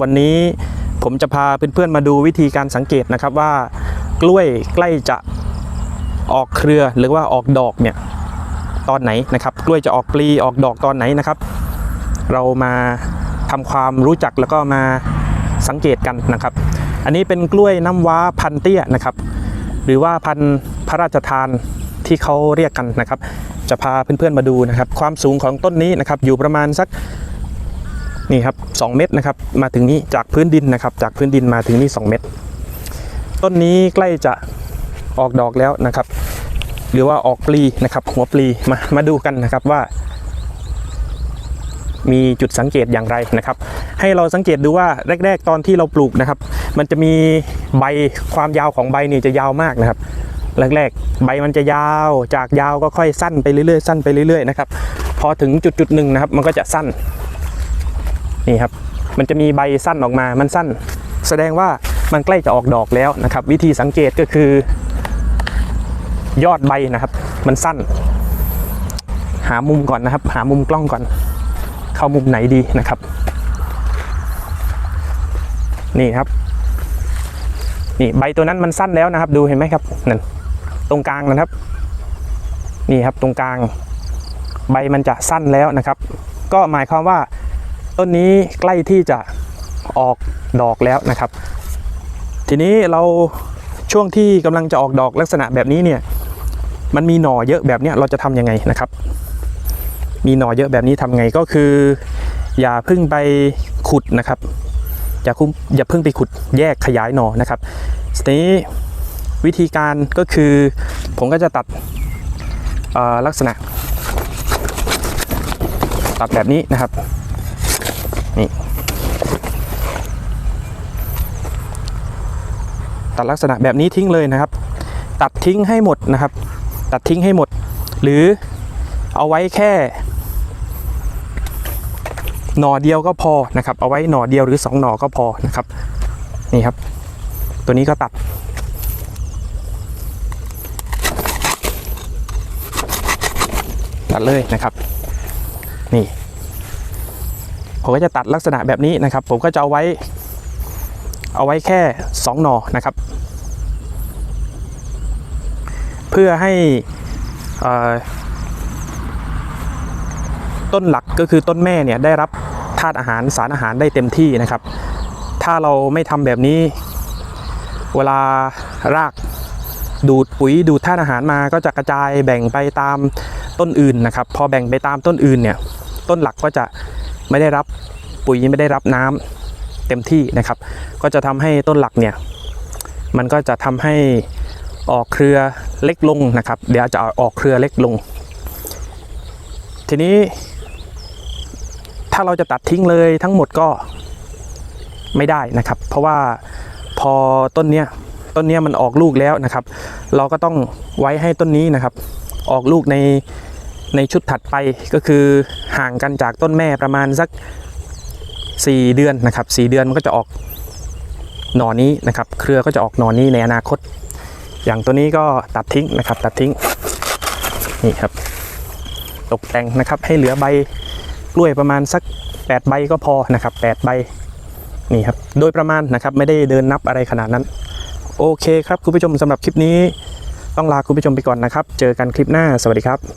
วันนี้ผมจะพาเพื่อนๆมาดูวิธีการสังเกตนะครับว่ากล้วยใกล้จะออกเครือหรือว่าออกดอกเนี่ยตอนไหนนะครับ กล้วยจะออกปลีออกดอกตอนไหนนะครับ เรามาทำความรู้จักแล้วก็มาสังเกตกันนะครับ อันนี้เป็นกล้วยน้ำว้าพันเตี้ยนะครับ หรือว่าพันพระราชทานที่เขาเรียกกันนะครับ จะพาเพื่อนๆมาดูนะครับ ความสูงของต้นนี้นะครับอยู่ประมาณสัก นี่ครับ2เมตรนะครับมาถึงนี้จากพื้นดินนะครับ จากพื้นดินมาถึงนี่2เมตรต้นนี้ใกล้จะออกดอกแล้วนะครับ หรือว่าออกปลีนะครับ หัวปลีมามาดูกันนะครับว่า มีจุดสังเกตอย่างไรนะครับ ให้เราสังเกตดูว่าแรก ๆ ตอนที่เราปลูกนะครับ มันจะมีใบความยาวของใบนี่จะยาวมากนะครับแรกๆ ใบมันจะยาวจากยาวก็ค่อยสั้นไปเรื่อยๆ สั้นไปเรื่อยๆนะครับพอถึงจุดๆหนึ่งนะครับ มันก็จะสั้น นี่ครับมันจะมีใบสั้นออกมามันสั้น แสดงว่ามันใกล้จะออกดอกแล้วนะครับ วิธีสังเกตก็คือ ยอดใบนะครับ มันสั้น หามุมก่อนนะครับ หามุมกล้องก่อน เข้ามุมไหนดีนะครับ นี่ครับนี่ใบตัวนั้นมันสั้นแล้วนะครับ ดูเห็นไหมครับนั่นตรงกลางนะครับ นี่ครับตรงกลาง ใบมันจะสั้นแล้วนะครับ ก็หมายความว่า ต้นนี้ใกล้ที่จะออกดอกแล้วนะครับ ทีนี้เราช่วงที่กำลังจะออกดอกลักษณะแบบนี้เนี่ยมันมีหน่อเยอะแบบนี้เราจะทำยังไงนะครับ มีหน่อเยอะแบบนี้ทำไงก็คือ อย่าเพึ่งไปขุดนะครับ อย่าคุ้มอย่าเพิ่งไปขุดแยกขยายหน่อนะครับทีนี้วิธีการก็คือผมก็จะตัดลักษณะ ตัดแบบนี้นะครับ นี่ตัดลักษณะแบบนี้ทิ้งเลยนะครับ ตัดทิ้งให้หมดนะครับ ตัดทิ้งให้หมด หรือเอาไว้แค่ หน่อเดียวก็พอนะครับ เอาไว้หน่อเดียวหรือสองหน่อก็พอนะครับนี่ครับ ตัวนี้ก็ตัด ตัดเลยนะครับ นี่ ผมก็จะตัดลักษณะแบบนี้นะครับ ผมก็จะเอาไว้ เอาไว้แค่ 2 หน่อนะครับ เพื่อให้เอ่อต้นหลักก็คือต้นแม่เนี่ยได้รับธาตุอาหารสารอาหารได้เต็มที่นะครับ ถ้าเราไม่ทำแบบนี้ เวลารากดูดปุ๋ยดูดธาตุอาหารมาก็จะกระจายแบ่งไปตามต้นอื่นนะครับ พอแบ่งไปตามต้นอื่นเนี่ยต้นหลักก็จะ ไม่ได้รับปุ๋ยไม่ได้รับน้ำเต็มที่นะครับ ก็จะทำให้ต้นหลักเนี่ยมันก็จะทำให้ออกเครือเล็กลงนะครับ เดี๋ยวจะออกเครือเล็กลง ทีนี้ ถ้าเราจะตัดทิ้งเลยทั้งหมดก็ไม่ได้นะครับ เพราะว่าพอต้นเนี้ยต้นเนี้ยมันออกลูกแล้วนะครับ เราก็ต้องไว้ให้ต้นนี้นะครับ ออกลูกใน ในชุดถัดไปก็คือห่างกันจากต้นแม่ประมาณสัก 4 เดือนนะครับ4เดือนมันก็จะออกหน่อนี้นะครับ เครือก็จะออกหน่อนี้ในอนาคต อย่างตัวนี้ก็ตัดทิ้งนะครับ ตัดทิ้งนี่ครับ ตกแต่งนะครับให้เหลือใบกล้วยประมาณสัก 8 ใบก็พอนะครับ 8 ใบนี่ครับโดยประมาณนะครับไม่ได้เดินนับอะไรขนาดนั้น โอเคครับคุณผู้ชมสำหรับคลิปนี้ ต้องลาคุณผู้ชมไปก่อนนะครับ เจอกันคลิปหน้าสวัสดีครับ